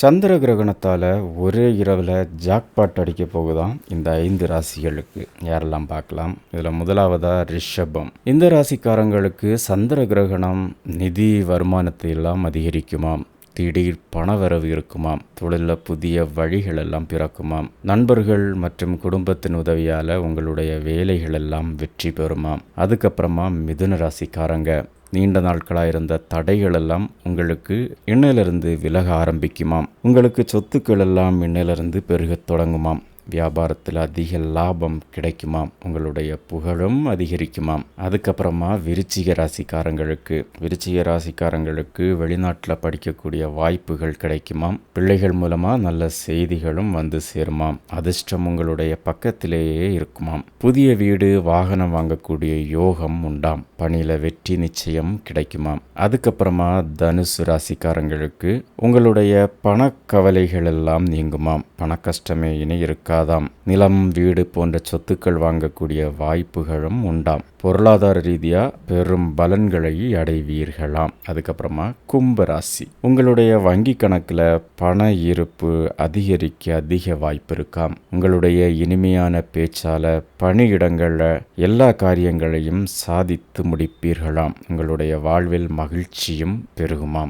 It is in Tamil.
சந்திர கிரகணத்தால் ஒரே இரவில் ஜாக்பாட் அடிக்க போகுதான் இந்த ஐந்து ராசிகளுக்கு. யாரெல்லாம் பார்க்கலாம்? இதில் முதலாவதாக ரிஷபம். இந்த ராசிக்காரங்களுக்கு சந்திர கிரகணம் நிதி வருமானத்தை எல்லாம் அதிகரிக்குமாம். திடீர் பணவரவு இருக்குமாம். தொழிலில் புதிய வழிகள் எல்லாம் பிறக்குமாம். நண்பர்கள் மற்றும் குடும்பத்தின் உதவியால் உங்களுடைய வேலைகள் எல்லாம் வெற்றி பெறுமாம். அதுக்கப்புறமா மிதுன ராசிக்காரங்க. நீண்ட நாட்களாக இருந்த தடைகள் எல்லாம் உங்களுக்கு இன்னிலிருந்து விலக ஆரம்பிக்குமாம். உங்களுக்கு சொத்துக்கள் எல்லாம் இன்னிலிருந்து பெருகத் தொடங்குமாம். வியாபாரத்தில் அதிக லாபம் கிடைக்குமாம். உங்களுடைய புகழும் அதிகரிக்குமாம். அதுக்கப்புறமா விருச்சிக ராசிக்காரங்களுக்கு விருச்சிக ராசிக்காரங்களுக்கு வெளிநாட்டில் படிக்கக்கூடிய வாய்ப்புகள் கிடைக்குமாம். பிள்ளைகள் மூலமாக நல்ல செய்திகளும் வந்து சேருமாம். அதிர்ஷ்டம் உங்களுடைய பக்கத்திலேயே இருக்குமாம். புதிய வீடு வாகனம் வாங்கக்கூடிய யோகம் உண்டாம். பணியில் வெற்றி நிச்சயம் கிடைக்குமாம். அதுக்கப்புறமா தனுசு ராசிக்காரங்களுக்கு உங்களுடைய பணக்கவலைகள் எல்லாம் நீங்குமாம். பண கஷ்டமே இனி இருக்காதாம் நிலம் வீடு போன்ற சொத்துக்கள் வாங்கக்கூடிய வாய்ப்புகளும் உண்டாம். பொருளாதார ரீதியாக பெரும் பலன்களை அடைவீர்களாம். அதுக்கப்புறமா கும்பராசி. உங்களுடைய வங்கி கணக்கில் பண இருப்பு அதிகரிக்க அதிக வாய்ப்பு இருக்காம். உங்களுடைய இனிமையான பேச்சால பணியிடங்களில் எல்லா காரியங்களையும் சாதித்து முடிப்பீர்களாம். உங்களுடைய வாழ்வில் மகிழ்ச்சியும் பெருகுமாம்.